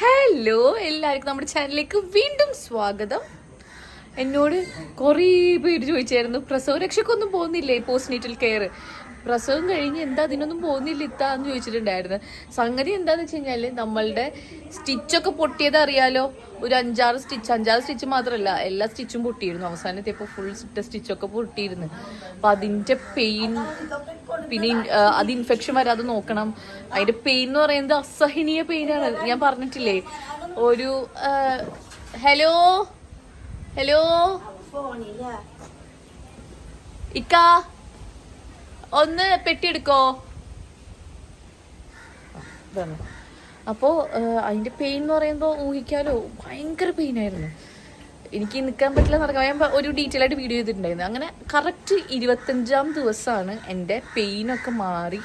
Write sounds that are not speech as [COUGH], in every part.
Hello എല്ലാവർക്കും നമ്മുടെ ചാനലിലേക്ക് വീണ്ടും സ്വാഗതം. എന്നോട് കുറേ പേര് ചോദിച്ചായിരുന്നു പ്രസവ രക്ഷക്കൊന്നും പോകുന്നില്ലേ പോസ്റ്റ് നീറ്റൽ കെയർ പ്രസവം കഴിഞ്ഞ് എന്താ അതിനൊന്നും പോകുന്നില്ല ഇത്താന്ന് ചോദിച്ചിട്ടുണ്ടായിരുന്നു. സംഗതി എന്താന്ന് വെച്ച് കഴിഞ്ഞാൽ നമ്മളുടെ സ്റ്റിച്ചൊക്കെ പൊട്ടിയത് അറിയാലോ? ഒരു അഞ്ചാറ് സ്റ്റിച്ച് അഞ്ചാറ് സ്റ്റിച്ച് മാത്രമല്ല എല്ലാ സ്റ്റിച്ചും പൊട്ടിയിരുന്നു. അവസാനത്തെ ഇപ്പോൾ ഫുൾ ഇട്ട സ്റ്റിച്ചൊക്കെ പൊട്ടിയിരുന്നു. അപ്പൊ അതിന്റെ പെയിൻ പിന്നെ അത് ഇൻഫെക്ഷൻ വരാതെ നോക്കണം. അതിന്റെ പെയിൻ എന്ന് പറയുന്നത് അസഹനീയ പെയിനാണ് ഞാൻ പറഞ്ഞിട്ടില്ലേ? ഒരു ഹലോ ഹലോ ഇക്ക? ഒന്ന് ഇതാണ്. അപ്പോ അതിന്റെ പെയിൻ എന്ന് പറയുമ്പോൾ ഊഹിക്കാലോ ഭയങ്കര പെയിൻ ആയിരുന്നു. എനിക്ക് നിൽക്കാൻ പറ്റില്ല നടക്കാൻ ഞാൻ ഒരു ഡീറ്റെയിൽ ആയിട്ട് വീഡിയോ ചെയ്തിട്ടുണ്ടായിരുന്നു. അങ്ങനെ കറക്റ്റ് ഇരുപത്തഞ്ചാം ദിവസമാണ് എന്റെ പെയിനൊക്കെ മാറി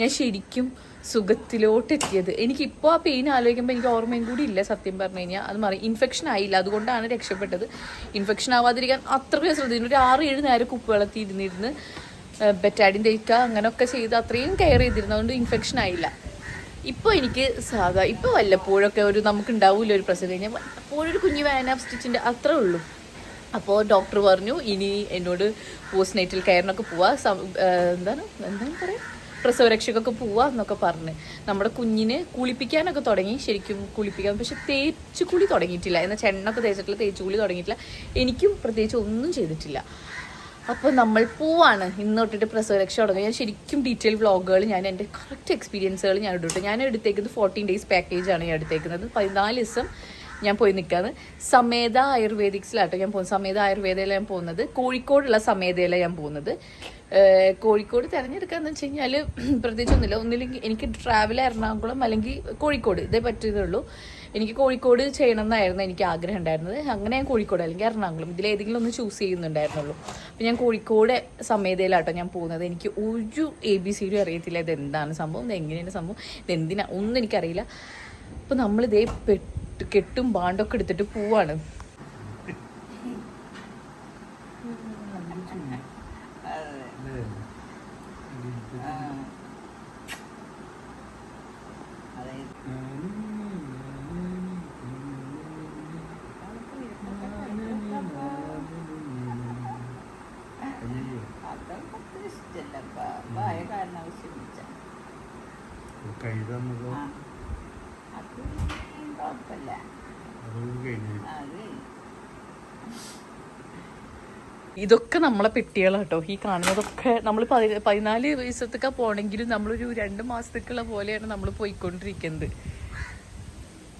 ഞാൻ ശരിക്കും സുഖത്തിലോട്ട് എത്തിയത്. എനിക്കിപ്പോൾ ആ പെയിൻ ആലോചിക്കുമ്പോൾ എനിക്ക് ഓർമ്മയും കൂടി ഇല്ല സത്യം പറഞ്ഞു കഴിഞ്ഞാൽ അത് മാറി. ഇൻഫെക്ഷൻ ആയില്ല അതുകൊണ്ടാണ് രക്ഷപ്പെട്ടത്. ഇൻഫെക്ഷൻ ആവാതിരിക്കാൻ അത്രയും ശ്രദ്ധിക്കുന്നു ഒരു ആറ് ഏഴ് നേരം കുപ്പിവെള്ളത്തിൽ ഇരുന്നിരുന്ന് ബെറ്റാഡിൻ തേക്കുക അങ്ങനെയൊക്കെ ചെയ്ത് അത്രയും കെയർ ചെയ്തിരുന്നതുകൊണ്ട് ഇൻഫെക്ഷൻ ആയില്ല. ഇപ്പോൾ എനിക്ക് സാധാ ഇപ്പോൾ വല്ലപ്പോഴൊക്കെ ഒരു നമുക്ക് ഉണ്ടാവില്ല ഒരു പ്രസവം കഴിഞ്ഞാൽ ഒരു കുഞ്ഞു വാന സ്റ്റിച്ചിന്റെ അത്രേ ഉള്ളൂ. അപ്പോൾ ഡോക്ടർ പറഞ്ഞു ഇനി എന്നോട് പോസ്റ്റ് നൈറ്റിൽ കെയറിനൊക്കെ പോവാ എന്താണ് എന്താണ് പറയാ? പ്രസവരക്ഷക്കൊക്കെ പോവാ എന്നൊക്കെ പറഞ്ഞ്. നമ്മുടെ കുഞ്ഞിന് കുളിപ്പിക്കാനൊക്കെ തുടങ്ങി ശരിക്കും കുളിപ്പിക്കാൻ പക്ഷെ തേച്ചു കുളി തുടങ്ങിയിട്ടില്ല. എന്നാൽ ചെണ്ണൊക്കെ തേച്ചിട്ടില്ല തേച്ചു കുളി തുടങ്ങിയിട്ടില്ല. എനിക്കും പ്രത്യേകിച്ച് ഒന്നും ചെയ്തിട്ടില്ല. അപ്പോൾ നമ്മൾ പോവാണ്. ഇന്ന് തൊട്ടിട്ട് പ്രസവരക്ഷ തുടങ്ങും. ഞാൻ ശരിക്കും ഡീറ്റെയിൽ വ്ളോഗുകൾ ഞാൻ എന്റെ കറക്റ്റ് എക്സ്പീരിയൻസുകൾ ഞാൻ ഇട്ടിട്ട് ഞാൻ എടുത്തേക്കുന്നത് ഫോർട്ടീൻ ഡേയ്സ് പാക്കേജ് ആണ് ഞാൻ എടുത്തേക്കുന്നത്. പതിനാല് ദിവസം ഞാൻ പോയി നിൽക്കുന്നത് സമേത ആയുർവേദിക്സിലാട്ടോ ഞാൻ പോകുന്നത്. സമേത ആയുർവേദയിലാണ് ഞാൻ പോകുന്നത്. കോഴിക്കോടുള്ള സമേതയിലാണ് ഞാൻ പോകുന്നത്. കോഴിക്കോട് തിരഞ്ഞെടുക്കാന്ന് വെച്ച് കഴിഞ്ഞാൽ [CLEARS THROAT] പ്രത്യേകിച്ചൊന്നുമില്ല. ഒന്നില്ലെങ്കിൽ എനിക്ക് ട്രാവൽ എറണാകുളം അല്ലെങ്കിൽ കോഴിക്കോട് ഇതേ പറ്റിയതുള്ളൂ എനിക്ക് കോഴിക്കോട് ചെയ്യണം എന്നായിരുന്നു എനിക്ക് ആഗ്രഹം ഉണ്ടായിരുന്നത്. അങ്ങനെ ഞാൻ കോഴിക്കോട് അല്ലെങ്കിൽ എറണാകുളം ഇതിലേതെങ്കിലും ഒന്ന് ചൂസ് ചെയ്യുന്നുണ്ടായിരുന്നുള്ളൂ. അപ്പം ഞാൻ കോഴിക്കോട് സമയത്തിലാട്ടോ ഞാൻ പോകുന്നത്. എനിക്ക് ഒരു എ ബി സി ഡി അറിയത്തില്ല. ഇത് എന്താണ് സംഭവം? ഇത് എങ്ങനെയാണ് സംഭവം? ഇത് എന്തിനാ? ഒന്നും എനിക്കറിയില്ല. അപ്പം നമ്മളിതേ പെട്ട് കെട്ടും ബാണ്ടൊക്കെ എടുത്തിട്ട് പോവാണ് അതൊക്കെ ഇഷ്ടല്ല ആയ കാരണം ആവശ്യമില്ല കൈതന്നത് ആ അത് കുഴപ്പമില്ല അത് കഴിഞ്ഞു അത് ഇതൊക്കെ നമ്മളെ പെട്ടികളാണ് കേട്ടോ ഈ കാണുന്നതൊക്കെ നമ്മൾ പതിനാല് ദിവസത്തൊക്കെ പോണെങ്കിലും നമ്മളൊരു രണ്ട് മാസത്തേക്കുള്ള പോലെയാണ് നമ്മൾ പോയിക്കൊണ്ടിരിക്കുന്നത്.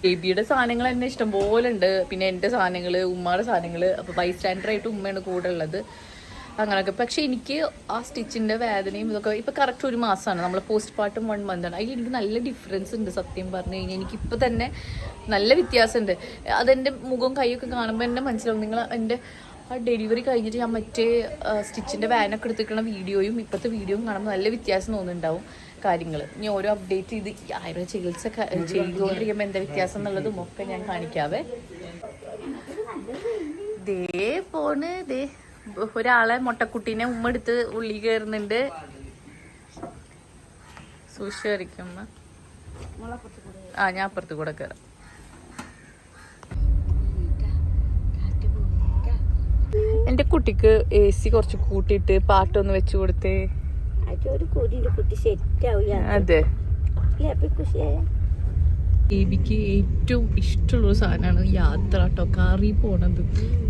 ബേബിയുടെ സാധനങ്ങൾ തന്നെ ഇഷ്ടംപോലെ ഉണ്ട്. പിന്നെ എന്റെ സാധനങ്ങൾ ഉമ്മയുടെ സാധനങ്ങൾ അപ്പോൾ ബൈസ്റ്റാൻഡറായിട്ട് ഉമ്മയാണ് കൂടെ ഉള്ളത്. അങ്ങനെയൊക്കെ പക്ഷേ എനിക്ക് ആ സ്റ്റിച്ചിന്റെ വേദനയും ഇതൊക്കെ ഇപ്പം കറക്റ്റ് ഒരു മാസമാണ് നമ്മൾ പോസ്റ്റ് പാർട്ടും വൺ ആണ്. അതിൽ എനിക്ക് നല്ല ഡിഫറൻസ് ഉണ്ട് സത്യം പറഞ്ഞു കഴിഞ്ഞാൽ എനിക്കിപ്പോൾ തന്നെ നല്ല വ്യത്യാസമുണ്ട് അതെന്റെ മുഖവും കൈയൊക്കെ കാണുമ്പോൾ എന്നെ മനസ്സിലാവും. നിങ്ങൾ എന്റെ ആ ഡെലിവറി കഴിഞ്ഞിട്ട് ഞാൻ മറ്റേ സ്റ്റിച്ചിന്റെ വാനൊക്കെ എടുത്തിരിക്കുന്ന വീഡിയോയും ഇപ്പോഴത്തെ വീഡിയോയും കാണുമ്പോൾ നല്ല വ്യത്യാസം തോന്നുന്നുണ്ടാവും കാര്യങ്ങൾ ഇനി ഓരോ അപ്ഡേറ്റ് ചെയ്ത് ആയിരം ചികിത്സ ചെയ്തുകൊണ്ടിരിക്കുമ്പോൾ എന്താ വ്യത്യാസം എന്നുള്ളതും ഒക്കെ ഞാൻ കാണിക്കാവേ. ദേ പോണ് ദേ. ഒരാളെ മുട്ടക്കുട്ടീനെ ഉമ്മ എടുത്ത് ഉള്ളി കയറുന്നുണ്ട് സൂക്ഷിച്ചിരിക്കും ആ ഞാൻ അപ്പുറത്ത് കൂടെ കയറാം എന്റെ കുട്ടിക്ക് എ സി കുറച്ച് കൂട്ടിയിട്ട് പാട്ടൊന്ന് വെച്ചു കൊടുത്തേ. അതൊരു കുട്ടി സെറ്റാവും അതെ. കുശിയായ ബേബിക്ക് ഏറ്റവും ഇഷ്ടമുള്ള സാധനമാണ് യാത്ര കേട്ടോ കാറി പോണത്.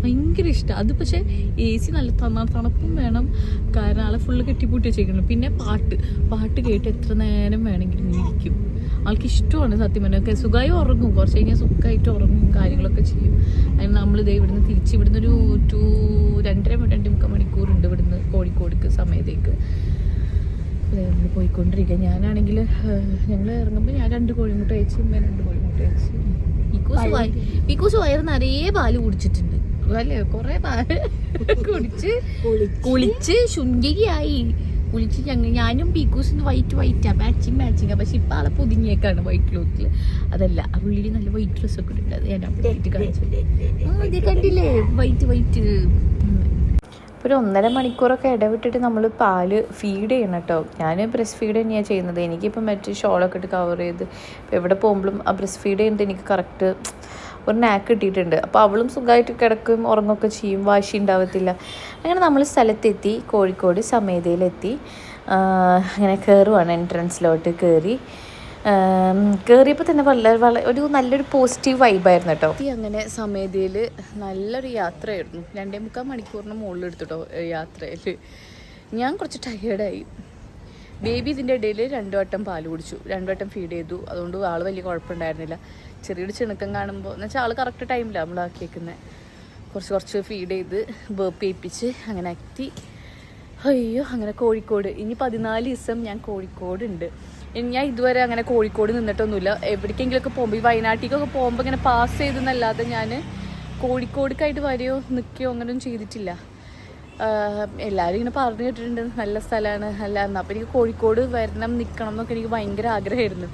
ഭയങ്കര ഇഷ്ടം. അത് പക്ഷേ എ സി നല്ല തന്നാ തണുപ്പും വേണം. കാരണം ആളെ ഫുള്ള് കെട്ടിപ്പൂട്ടി വെച്ചേക്കണം പിന്നെ പാട്ട്. പാട്ട് കേട്ട് എത്ര നേരം വേണമെങ്കിലും ഇരിക്കും. ആൾക്ക് ഇഷ്ടമാണ് സത്യം പറഞ്ഞാൽ സുഖമായി ഉറങ്ങും. കുറച്ച് കഴിഞ്ഞാൽ സുഖമായിട്ട് ഉറങ്ങും കാര്യങ്ങളൊക്കെ ചെയ്യും. അതിന് നമ്മൾ ഇതേ ഇവിടുന്ന് തിരിച്ച് ഇവിടുന്ന് ഒരു ടു രണ്ടര രണ്ട് മുക്കാൽ മണിക്കൂറുണ്ട് ഇവിടുന്ന് കോഴിക്കോടിക്ക് സമയത്തേക്ക്. പോയിക്കൊണ്ടിരിക്കുക ഞാനാണെങ്കിൽ ഞങ്ങൾ ഇറങ്ങുമ്പോൾ ഞാൻ രണ്ട് കോഴിമുട്ട അയച്ചു ഉമ്മ രണ്ട് കോഴിമുട്ട അയച്ചു. പീക്കൂസ് വയ- പീക്കൂസ് വയറ് നിറയെ പാൽ കുടിച്ചിട്ടുണ്ട്. അല്ലേ? കുറെ പാൽ കുടിച്ച് കുളിച്ച് ശുങ്കിരിയായി കുളിച്ച് ഞങ്ങൾ ഞാനും പീക്കൂസിന് വൈറ്റ് വൈറ്റാ മാച്ചിങ് മാച്ചിങ് പക്ഷെ ഇപ്പൊ ആളെ പൊതിഞ്ഞേക്കാണ് വൈറ്റ് ലോക്കിൽ അതല്ല ആ ഉള്ളിൽ നല്ല വൈറ്റ് ഡ്രസ്സൊക്കെ ഉണ്ട്. അത് ഞാൻ അപ്ഡേറ്റ് കാണിച്ചു. ഇത് കണ്ടില്ലേ? വൈറ്റ് വൈറ്റ് ഒരു ഒന്നര മണിക്കൂറൊക്കെ ഇടവിട്ടിട്ട് നമ്മൾ പാൽ ഫീഡ് ചെയ്യണം കേട്ടോ. ഞാൻ ബ്രസ്റ്റ് ഫീഡ് തന്നെയാണ് ചെയ്യുന്നത്. എനിക്കിപ്പോൾ മറ്റേ ഷോളൊക്കെ ഇട്ട് കവർ ചെയ്ത് എവിടെ പോകുമ്പോഴും ആ ബ്രസ്റ്റ് ഫീഡ് ചെയ്യുന്നത് എനിക്ക് കറക്റ്റ് ഒരു നാക്ക് കിട്ടിയിട്ടുണ്ട്. അപ്പോൾ അവളും സുഖമായിട്ട് കിടക്കും ഉറങ്ങുകയൊക്കെ ചെയ്യും വാശി ഉണ്ടാവത്തില്ല. അങ്ങനെ നമ്മൾ സ്ഥലത്തെത്തി കോഴിക്കോട് സമേതയിലെത്തി. അങ്ങനെ കയറുവാണ് എൻട്രൻസിലോട്ട് കയറി കയറിയപ്പോൾ തന്നെ വളരെ വളരെ ഒരു നല്ലൊരു പോസിറ്റീവ് വൈബായിരുന്നു കേട്ടോ. അങ്ങനെ സമേതയിൽ നല്ലൊരു യാത്രയായിരുന്നു. രണ്ടേ മുക്കാൽ മണിക്കൂറിന് മുകളിൽ എടുത്തിട്ടോ യാത്രയിൽ ഞാൻ കുറച്ച് ടയേർഡായി ബേബി ഇതിന്റെ ഇടയിൽ രണ്ടു വട്ടം പാൽ കുടിച്ചു. രണ്ടു വട്ടം ഫീഡ് ചെയ്തു. അതുകൊണ്ട് ആൾ വലിയ കുഴപ്പമുണ്ടായിരുന്നില്ല. ചെറിയൊരു ചിണക്കം കാണുമ്പോൾ എന്ന് വെച്ചാൽ ആൾ കറക്റ്റ് നമ്മൾ ആക്കിയേക്കുന്നത് കുറച്ച് കുറച്ച് ഫീഡ് ചെയ്ത് ബേപ്പ് ചെയ്യിപ്പിച്ച് അങ്ങനെ എത്തി അയ്യോ അങ്ങനെ കോഴിക്കോട്. ഇനി പതിനാല് ദിവസം ഞാൻ കോഴിക്കോട് ഉണ്ട് ഇനി ഞാൻ ഇതുവരെ അങ്ങനെ കോഴിക്കോട് നിന്നിട്ടൊന്നുമില്ല. എവിടേക്കെങ്കിലുമൊക്കെ പോകുമ്പോൾ ഈ വയനാട്ടിലേക്കൊക്കെ പോകുമ്പോൾ ഇങ്ങനെ പാസ് ചെയ്തെന്നല്ലാതെ ഞാൻ കോഴിക്കോടേക്കായിട്ട് വരെയോ നിൽക്കുകയോ അങ്ങനെയൊന്നും ചെയ്തിട്ടില്ല. എല്ലാവരും ഇങ്ങനെ പറഞ്ഞു കേട്ടിട്ടുണ്ട്. നല്ല സ്ഥലമാണ് അല്ല എന്നാൽ അപ്പോൾ എനിക്ക് കോഴിക്കോട് വരണം നിൽക്കണം എന്നൊക്കെ എനിക്ക് ഭയങ്കര ആഗ്രഹമായിരുന്നു.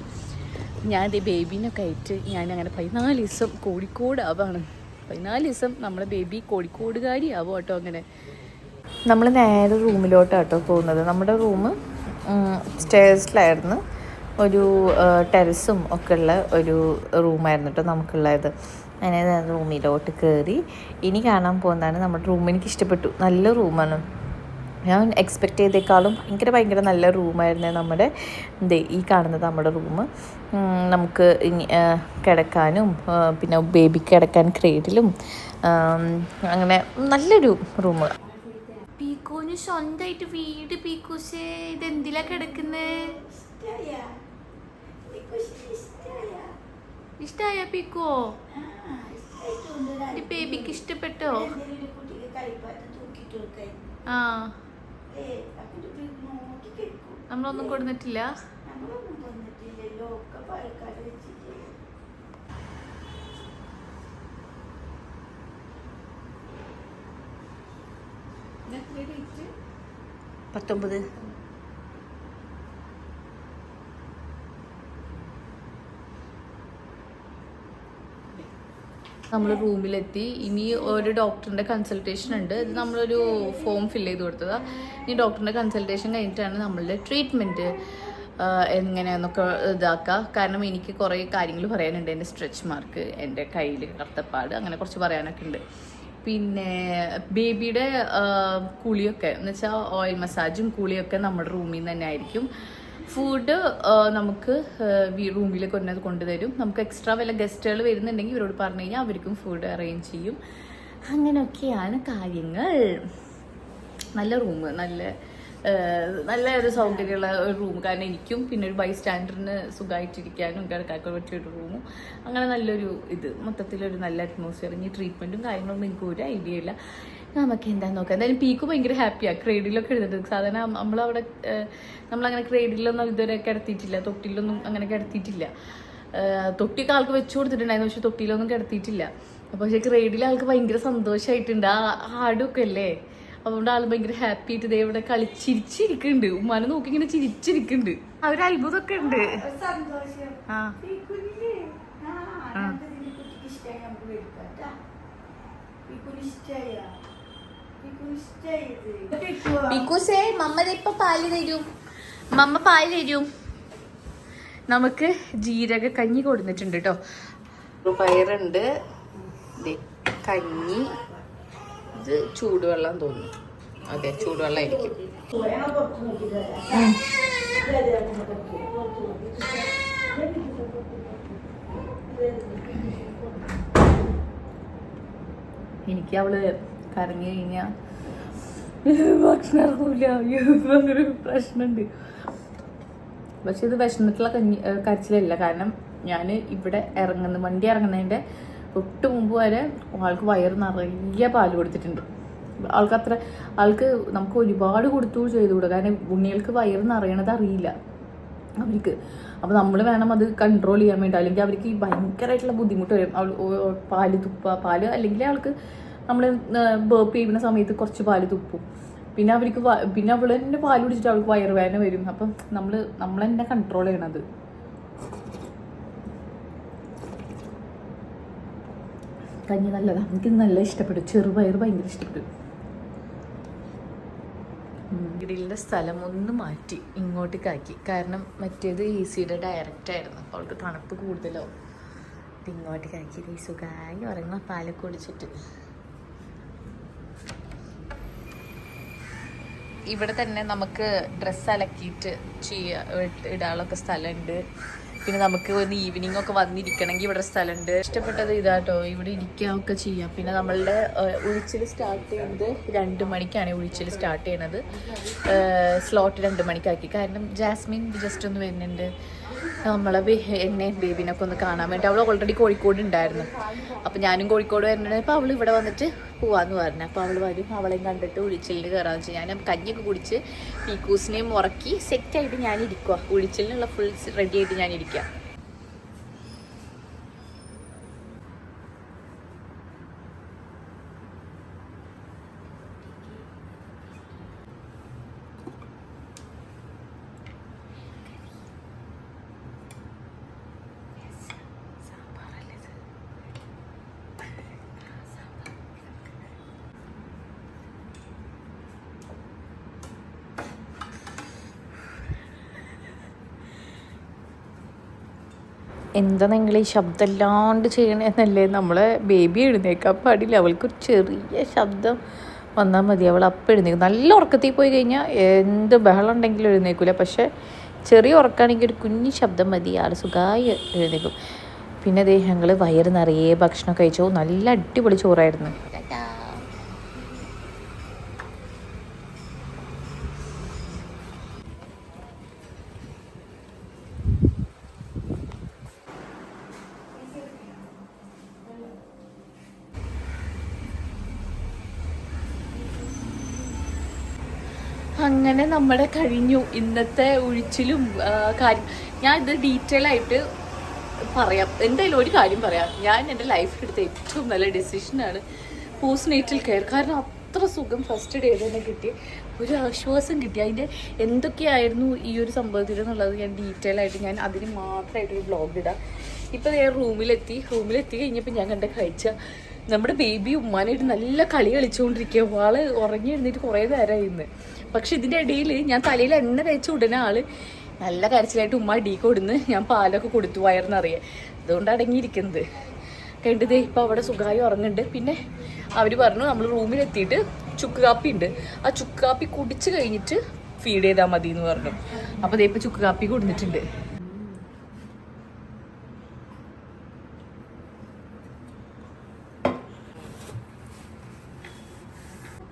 ഞാൻ ഈ ബേബീനൊക്കെ ആയിട്ട് ഞാൻ അങ്ങനെ പതിനാല് ദിവസം കോഴിക്കോട് ആവാണ്. പതിനാല് ദിവസം നമ്മളെ ബേബി കോഴിക്കോടുകാരി ആവും കേട്ടോ അങ്ങനെ. നമ്മൾ നേരെ റൂമിലോട്ടാണ് കേട്ടോ പോകുന്നത്. നമ്മുടെ റൂം സ്റ്റേഴ്സിലായിരുന്നു. ഒരു ടെറസും ഒക്കെ ഉള്ള ഒരു റൂമായിരുന്നു കേട്ടോ നമുക്കുള്ളത്. അങ്ങനെ റൂമിലോട്ട് കയറി ഇനി കാണാൻ പോകുന്നതാണ് നമ്മുടെ റൂം. എനിക്ക് ഇഷ്ടപ്പെട്ടു നല്ല റൂമാണ്. ഞാൻ എക്സ്പെക്റ്റ് ചെയ്തേക്കാളും ഭയങ്കര ഭയങ്കര നല്ല റൂമായിരുന്നു നമ്മുടെ എന്തേ ഈ കാണുന്നത് നമ്മുടെ റൂം. നമുക്ക് കിടക്കാനും പിന്നെ ബേബിക്ക് കിടക്കാൻ ക്രേഡിലും അങ്ങനെ നല്ലൊരു റൂം പീക്കോന് സ്വന്തമായിട്ട് വീട് പീക്കൂസേ ഇതെന്തിലാ കിടക്കുന്നേ? ഇഷ്ടായ. പീക്കോ ബേബിക്ക് ഇഷ്ടപ്പെട്ടോ? ആ. നമ്മളൊന്നും കൊടുത്തിട്ടില്ല പത്തൊമ്പത്. നമ്മൾ റൂമിലെത്തി. ഇനി ഒരു ഡോക്ടറിന്റെ കൺസൾട്ടേഷൻ ഉണ്ട്. ഇത് നമ്മളൊരു ഫോം ഫില്ല് ചെയ്ത് കൊടുത്തതാ. ഇനി ഡോക്ടറിന്റെ കൺസൾട്ടേഷൻ കഴിഞ്ഞിട്ടാണ് നമ്മളുടെ ട്രീറ്റ്മെന്റ് എങ്ങനെയാന്നൊക്കെ ഇതാക്കുക കാരണം എനിക്ക് കുറേ കാര്യങ്ങൾ പറയാനുണ്ട്. എന്റെ സ്ട്രെച്ച് മാർക്ക് എന്റെ കയ്യിൽ കറുത്തപ്പാട് അങ്ങനെ കുറച്ച് പറയാനൊക്കെ ഉണ്ട്. പിന്നെ ബേബിയുടെ കുളിയൊക്കെ എന്ന് വെച്ചാൽ ഓയിൽ മസാജും കുളിയൊക്കെ നമ്മുടെ റൂമിൽ നിന്ന് തന്നെ ആയിരിക്കും. ഫുഡ് നമുക്ക് റൂമിൽ കൊണ്ടത് കൊണ്ടുതരും. നമുക്ക് എക്സ്ട്രാ വല്ല ഗസ്റ്റുകൾ വരുന്നുണ്ടെങ്കിൽ ഇവരോട് പറഞ്ഞു കഴിഞ്ഞാൽ അവർക്കും ഫുഡ് അറേഞ്ച് ചെയ്യും. അങ്ങനെയൊക്കെയാണ് കാര്യങ്ങൾ. നല്ല റൂം നല്ല നല്ല ഒരു സൗകര്യമുള്ള ഒരു റൂം കാരണം എനിക്കും പിന്നെ ഒരു ബൈ സ്റ്റാൻഡറിന് സുഖമായിട്ടിരിക്കാനും കിടക്കാൻ പറ്റിയ ഒരു റൂമും അങ്ങനെ നല്ലൊരു ഇത്. മൊത്തത്തിലൊരു നല്ല അറ്റ്മോസ്ഫിയർ ഇനി ട്രീറ്റ്മെന്റും കാര്യങ്ങളൊന്നും എനിക്ക് ഒരു ഐഡിയ ഇല്ല. നമുക്ക് എന്താ നോക്കാം. എന്തായാലും പീക്ക് ഭയങ്കര ഹാപ്പിയാണ് ക്രേഡിലൊക്കെ എഴുതുന്നത് സാധാരണ നമ്മളവിടെ നമ്മളങ്ങനെ ക്രേഡിലൊന്നും ഇതുവരെ കിടത്തിയിട്ടില്ല. തൊട്ടിലൊന്നും അങ്ങനെ കിടത്തിയിട്ടില്ല. തൊട്ടിയൊക്കെ ആൾക്ക് വെച്ചു കൊടുത്തിട്ടുണ്ടായിരുന്നു. പക്ഷെ തൊട്ടിയിലൊന്നും കിടത്തിയിട്ടില്ല. അപ്പോൾ പക്ഷേ ക്രേഡിൽ ആൾക്ക് ഭയങ്കര സന്തോഷമായിട്ടുണ്ട് ആ ആടൊക്കെ അല്ലേ? അതുകൊണ്ട് ആൾ ഭയങ്കര ഹാപ്പി ആയിട്ട് ദേ ഇവിടെ കളിച്ചിരിച്ചിരിക്കുന്നുണ്ട്. ഉമ്മാനെ നോക്കി ഇങ്ങനെ ചിരിച്ചിരിക്കുന്നുണ്ട്. അവർ അത്ഭുതമൊക്കെ ഉണ്ട്. ആ പിക്കുസേ മമ്മ ഇപ്പൊ പാൽ തരും. മമ്മ പാൽ തരും. നമുക്ക് ജീരക കഞ്ഞി കൊടുത്തിട്ടുണ്ട് കേട്ടോ പയറുണ്ട്. ദേ കഞ്ഞി. ഇത് ചൂടുവെള്ളം തോന്നുന്നു. അതെ ചൂടുവെള്ളം ആയിരിക്കും എനിക്ക് അവൾ കരഞ്ഞു കഴിഞ്ഞാ ഭക്ഷണം ഇറങ്ങൂല. അങ്ങനൊരു പ്രശ്നമുണ്ട്. പക്ഷെ ഇത് വിഷമത്തിലുള്ള കഞ്ഞി കരച്ചിലല്ല. കാരണം ഞാൻ ഇവിടെ ഇറങ്ങുന്ന വണ്ടി ഇറങ്ങുന്നതിന്റെ തൊട്ട് മുമ്പ് വരെ ആൾക്ക് വയറ് നിറയെ പാൽ കൊടുത്തിട്ടുണ്ട്. ആൾക്ക് അത്ര ആൾക്ക് നമുക്ക് ഒരുപാട് കൊടുത്തു ചെയ്തുകൂടാ. കാരണം ഉണ്ണികൾക്ക് വയറ് നിറയണത് അറിയില്ല അവർക്ക്. അപ്പോൾ നമ്മൾ വേണം അത് കൺട്രോൾ ചെയ്യാൻ വേണ്ടി. അല്ലെങ്കിൽ അവർക്ക് ഭയങ്കരമായിട്ടുള്ള ബുദ്ധിമുട്ട് വരും. അവൾ പാൽ തുപ്പ പാൽ അല്ലെങ്കിൽ ആൾക്ക് നമ്മൾ ബേപ്പ് ചെയ്യുന്ന സമയത്ത് കുറച്ച് പാൽ തുപ്പും. പിന്നെ അവർക്ക് പിന്നെ അവൾ തന്നെ പാൽ കുടിച്ചിട്ട് അവൾക്ക് വയറുവേദന വരും. അപ്പം നമ്മൾ നമ്മൾ തന്നെ കൺട്രോൾ ചെയ്യണത് കഞ്ഞി നല്ലതാണ് എനിക്ക് നല്ല ഇഷ്ടപ്പെട്ടു. ചെറുപയർ ഭയങ്കര ഇഷ്ടപ്പെട്ടു. ഗ്രില്ലിന്റെ സ്ഥലം ഒന്ന് മാറ്റി ഇങ്ങോട്ടേക്കാക്കി. കാരണം മറ്റേത് എ സിയുടെ ഡയറക്റ്റ് ആയിരുന്നു. അപ്പോൾ അവൾക്ക് തണുപ്പ് കൂടുതലാവും അപ്പം ഇങ്ങോട്ടേക്കാക്കി. ഈ സുഖമായി ഉറങ്ങുന്ന പാലൊക്കെ കുടിച്ചിട്ട്. ഇവിടെ തന്നെ നമുക്ക് ഡ്രസ്സ് അലക്കിയിട്ട് ചെയ്യാ ഇടാനുള്ള സ്ഥലമുണ്ട്. പിന്നെ നമുക്ക് ഒന്ന് ഈവനിങ് ഒക്കെ വന്നിരിക്കണമെങ്കിൽ ഇവിടെ സ്ഥലമുണ്ട്. ഇഷ്ടപ്പെട്ടത് ഇതാട്ടോ ഇവിടെ ഇരിക്കുകയൊക്കെ ചെയ്യാം. പിന്നെ നമ്മളുടെ ഉഴിച്ചിൽ സ്റ്റാർട്ട് ചെയ്യുന്നത് രണ്ട് മണിക്കാണ് ഉഴിച്ചിൽ സ്റ്റാർട്ട് ചെയ്യണത്. സ്ലോട്ട് രണ്ട് മണിക്കാക്കി. കാരണം ജാസ്മിൻ ജസ്റ്റ് ഒന്ന് വരുന്നുണ്ട്. നമ്മളെ എന്നെ ബേബിനൊക്കെ ഒന്ന് കാണാൻ വേണ്ടി. അവൾ ഓൾറെഡി കോഴിക്കോട് ഉണ്ടായിരുന്നു അപ്പം ഞാനും കോഴിക്കോട് വരുന്നുണ്ട് അപ്പോൾ അവൾ ഇവിടെ വന്നിട്ട് പോവാന്ന് പറഞ്ഞു. അപ്പോൾ അവൾ വരും. അവളെയും കണ്ടിട്ട് ഉഴിച്ചിലിന് കയറാന്ന് വെച്ചാൽ ഞാൻ കഞ്ഞിയൊക്കെ കുടിച്ച് പീക്കൂസിനെയും ഉറക്കി സെറ്റായിട്ട് ഞാൻ ഇരിക്കുക ഉഴിച്ചിലിനുള്ള ഫുൾ റെഡി ആയിട്ട് ഞാൻ ഇരിക്കുക എന്താ നിങ്ങൾ ഈ ശബ്ദമില്ലാണ്ട് ചെയ്യണമെന്നല്ലേ നമ്മളെ ബേബി എഴുന്നേക്കാൻ പാടില്ല. അവൾക്കൊരു ചെറിയ ശബ്ദം വന്നാൽ മതി. അവൾ അപ്പം എഴുന്നേക്കും. നല്ല ഉറക്കത്തിൽ പോയി കഴിഞ്ഞാൽ എന്ത് ബഹളം ഉണ്ടെങ്കിലും എഴുന്നേക്കില്ല പക്ഷേ ചെറിയ ഉറക്കാണെങ്കിൽ ഒരു കുഞ്ഞു ശബ്ദം മതി. ആൾ സുഖമായി എഴുന്നേക്കും. പിന്നെ അതേ ഞങ്ങൾ വയറ് നിറയെ ഭക്ഷണം കഴിച്ചു. നല്ല അടിപൊളി ചോറായിരുന്നു അങ്ങനെ നമ്മുടെ കഴിഞ്ഞു ഇന്നത്തെ ഒഴിച്ചിലും കാര്യം. ഞാൻ ഇത് ഡീറ്റെയിൽ ആയിട്ട് പറയാം. എന്തായാലും ഒരു കാര്യം പറയാം. ഞാൻ എന്റെ ലൈഫിൽ എടുത്ത ഏറ്റവും നല്ല ഡെസിഷനാണ് പോസ്റ്റ്നേറ്റൽ കെയർ കാരണം അത്ര സുഖം ഫസ്റ്റ് ഡേ തന്നെ കിട്ടി. ഒരു ആശ്വാസം കിട്ടി. അതിന്റെ എന്തൊക്കെയായിരുന്നു ഈ ഒരു സംഭവത്തിൽ എന്നുള്ളത് ഞാൻ ഡീറ്റെയിൽ ആയിട്ട് ഞാൻ അതിന് മാത്രമായിട്ടൊരു ബ്ലോഗ് ഇടാം. ഇപ്പം ഞാൻ റൂമിലെത്തി റൂമിലെത്തി കഴിഞ്ഞപ്പോൾ ഞാൻ കണ്ട കഴിച്ച നമ്മുടെ ബേബി ഉമ്മാനായിട്ട് നല്ല കളി കളിച്ചുകൊണ്ടിരിക്കുക വാൾ ഉറങ്ങി എഴുന്നേറ്റ് കുറേ നേരമായി ഇന്ന്. പക്ഷെ ഇതിന്റെ ഇടയിൽ ഞാൻ തലയിൽ എണ്ണ തേച്ച് ഉടനെ ആൾ നല്ല കരച്ചിലായിട്ട് ഉമ്മ അടി കൊടുന്ന് ഞാൻ പാലൊക്കെ കൊടുത്തു വയറിനറിയാം. അതുകൊണ്ട് അടങ്ങിയിരിക്കുന്നത്. കണ്ടത് ഇപ്പൊ അവിടെ സുഖമായി ഉറങ്ങുന്നുണ്ട്. പിന്നെ അവർ പറഞ്ഞു നമ്മൾ റൂമിലെത്തിയിട്ട് ചുക്ക് കാപ്പി ഉണ്ട്. ആ ചുക്ക് കാപ്പി കുടിച്ച് കഴിഞ്ഞിട്ട് ഫീഡ് ചെയ്താൽ മതി എന്ന് പറഞ്ഞു. അപ്പോൾ ദേ ഇപ്പൊ ചുക്ക് കാപ്പി കൊടുത്തിട്ടുണ്ട്.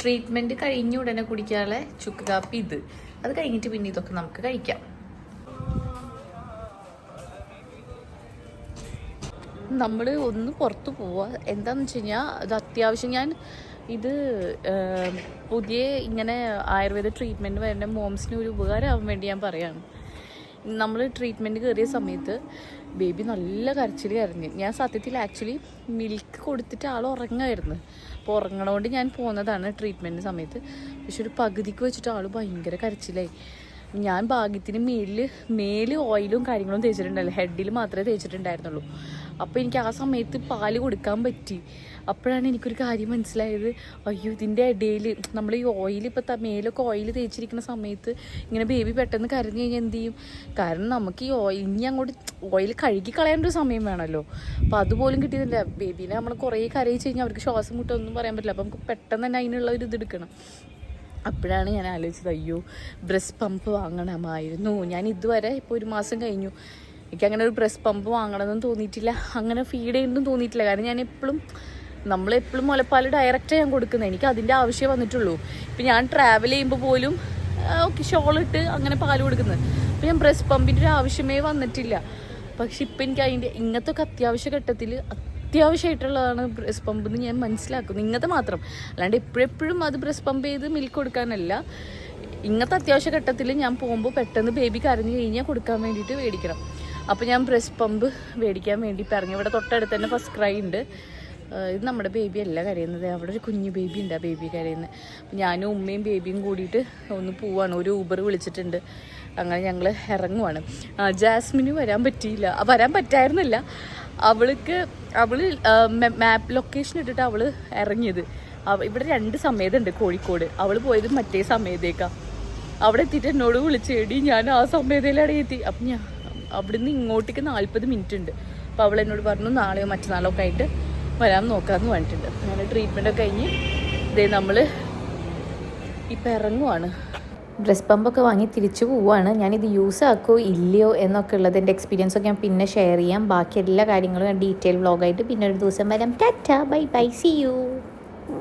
ട്രീറ്റ്മെന്റ് കഴിഞ്ഞ ഉടനെ കുടിക്കാനുള്ള ചുക്ക് കാപ്പി ഇത്. അത് കഴിഞ്ഞിട്ട് പിന്നെ ഇതൊക്കെ നമുക്ക് കഴിക്കാം. നമ്മൾ ഒന്ന് പുറത്ത് പോവുക എന്താണെന്ന് വെച്ച് കഴിഞ്ഞാൽ അത് അത്യാവശ്യം ഞാൻ ഇത് പുതിയ ഇങ്ങനെ ആയുർവേദ ട്രീറ്റ്മെന്റ് വരുന്ന മോംസിന് ഒരു ഉപകാരമാവാൻ വേണ്ടി ഞാൻ പറയാണ്. നമ്മൾ ട്രീറ്റ്മെന്റ് കയറിയ സമയത്ത് ബേബി നല്ല കരച്ചിൽ കരഞ്ഞ്. ഞാൻ സത്യത്തിൽ ആക്ച്വലി മിൽക്ക് കൊടുത്തിട്ട് ആൾ ഉറങ്ങായിരുന്നു. അപ്പോൾ ഉറങ്ങണോണ്ട് ഞാൻ പോകുന്നതാണ് ട്രീറ്റ്മെന്റ് സമയത്ത്. പക്ഷെ ഒരു പകുതിക്ക് വെച്ചിട്ട് ആൾ ഭയങ്കര കരച്ചിലായി. ഞാൻ ഭാഗ്യത്തിന് മേലിൽ മേൽ ഓയിലും കാര്യങ്ങളും തേച്ചിട്ടുണ്ടല്ലോ ഹെഡിൽ മാത്രമേ തേച്ചിട്ടുണ്ടായിരുന്നുള്ളൂ. അപ്പോൾ എനിക്ക് ആ സമയത്ത് പാൽ കൊടുക്കാൻ പറ്റി. അപ്പോഴാണ് എനിക്കൊരു കാര്യം മനസ്സിലായത്. അയ്യോ ഇതിന്റെ ഇടയിൽ നമ്മൾ ഈ ഓയിൽ ഇപ്പോൾ മേലൊക്കെ ഓയിൽ തേച്ചിരിക്കുന്ന സമയത്ത് ഇങ്ങനെ ബേബി പെട്ടെന്ന് കരഞ്ഞു കഴിഞ്ഞാൽ എന്ത് ചെയ്യും? കാരണം നമുക്ക് ഈ ഓയിൽ ഇനി അങ്ങോട്ട് ഓയിൽ കഴുകി കളയേണ്ട ഒരു സമയം വേണമല്ലോ അപ്പോൾ അതുപോലും കിട്ടിയതല്ല. ബേബീനെ നമ്മൾ കുറേ കരയിച്ച് കഴിഞ്ഞാൽ അവർക്ക് ശ്വാസം മുട്ടൊന്നും പറയാൻ പറ്റില്ല. അപ്പോൾ നമുക്ക് പെട്ടെന്ന് തന്നെ അതിനുള്ള ഒരു ഇത് എടുക്കണം. അപ്പോഴാണ് ഞാൻ ആലോചിച്ചത് അയ്യോ ബ്രസ്റ്റ് പമ്പ് വാങ്ങണമായിരുന്നു. ഞാൻ ഇതുവരെ ഇപ്പോൾ ഒരു മാസം കഴിഞ്ഞു. എനിക്ക് അങ്ങനെ ഒരു ബ്രസ്റ്റ് പമ്പ് വാങ്ങണമെന്നും തോന്നിയിട്ടില്ല. അങ്ങനെ ഫീഡ് ചെയ്യുന്നതും തോന്നിയിട്ടില്ല. കാരണം ഞാൻ എപ്പോഴും നമ്മളെപ്പോഴും മുലപ്പാൽ ഡയറക്റ്റ് ഞാൻ കൊടുക്കുന്നത്. എനിക്ക് അതിന്റെ ആവശ്യമേ വന്നിട്ടുള്ളൂ. ഇപ്പം ഞാൻ ട്രാവൽ ചെയ്യുമ്പോൾ പോലും ഓക്കെ ഷോളിട്ട് അങ്ങനെ പാൽ കൊടുക്കുന്നത്. അപ്പം ഞാൻ ബ്രസ്റ്റ് പമ്പിന്റെ ഒരു ആവശ്യമേ വന്നിട്ടില്ല. പക്ഷെ ഇപ്പം എനിക്ക് അതിന്റെ ഇങ്ങനത്തെ ഒക്കെ അത്യാവശ്യ ഘട്ടത്തിൽ അത്യാവശ്യമായിട്ടുള്ളതാണ് ബ്രസ് പമ്പ് എന്ന് ഞാൻ മനസ്സിലാക്കുന്നു. ഇങ്ങനത്തെ മാത്രം. അല്ലാണ്ട് എപ്പോഴെപ്പോഴും അത് ബ്രസ് പമ്പ് ചെയ്ത് മിൽക്ക് കൊടുക്കാനല്ല. ഇങ്ങനത്തെ അത്യാവശ്യ ഘട്ടത്തിൽ ഞാൻ പോകുമ്പോൾ പെട്ടെന്ന് ബേബി കരഞ്ഞു കഴിഞ്ഞാൽ കൊടുക്കാൻ വേണ്ടിയിട്ട് മേടിക്കണം അപ്പോൾ ഞാൻ ബ്രസ് പമ്പ് മേടിക്കാൻ വേണ്ടി പറഞ്ഞു. ഇവിടെ തൊട്ടടുത്ത് തന്നെ ഫസ്റ്റ് ക്രൈ ഉണ്ട്. ഇത് നമ്മുടെ ബേബി അല്ല കരയുന്നത്. അവിടെ ഒരു കുഞ്ഞു ബേബി ഉണ്ട് ആ ബേബി കരയുന്നത്. അപ്പം ഞാനും ഉമ്മയും ബേബിയും കൂടിയിട്ട് ഒന്ന് പോവാണ്. ഒരു ഊബർ വിളിച്ചിട്ടുണ്ട്. അങ്ങനെ ഞങ്ങൾ ഇറങ്ങുവാണ്. ജാസ്മിന് വരാൻ പറ്റിയില്ല. വരാൻ പറ്റായിരുന്നില്ല. അവൾക്ക് അവൾ മാപ്പ് ലൊക്കേഷൻ ഇട്ടിട്ട് അവൾ ഇറങ്ങിയത്. ഇവിടെ രണ്ട് സമയത്തുണ്ട് കോഴിക്കോട്. അവൾ പോയത് മറ്റേ സമയത്തേക്കാണ് അവിടെ എത്തിയിട്ട് എന്നോട് വിളിച്ചേടി ഞാൻ ആ സമയത്തിലാണ് എത്തി. അപ്പം ഞാൻ അവിടുന്ന് ഇങ്ങോട്ടേക്ക് നാൽപ്പത് മിനിറ്റ് ഉണ്ട് അപ്പോൾ അവൾ എന്നോട് പറഞ്ഞു നാളെയോ മറ്റന്നാളോ ഒക്കെ ആയിട്ട് വരാൻ നോക്കാമെന്ന് പറഞ്ഞിട്ടുണ്ട്. അങ്ങനെ ട്രീറ്റ്മെന്റ് ഒക്കെ കഴിഞ്ഞ് ഇതേ നമ്മൾ ഇപ്പം ഇറങ്ങുവാണ്. ഡ്രസ് പമ്പൊക്കെ വാങ്ങി തിരിച്ചു പോവുകയാണ് ഞാനിത് യൂസ് ആക്കുമോ ഇല്ലയോ എന്നൊക്കെ ഉള്ളത് എന്റെ എക്സ്പീരിയൻസ് ഒക്കെ ഞാൻ പിന്നെ ഷെയർ ചെയ്യാം. ബാക്കി എല്ലാ കാര്യങ്ങളും ഞാൻ ഡീറ്റെയിൽ വ്ളോഗായിട്ട് പിന്നെ ഒരു ദിവസം വരാം. Tata bye bye see you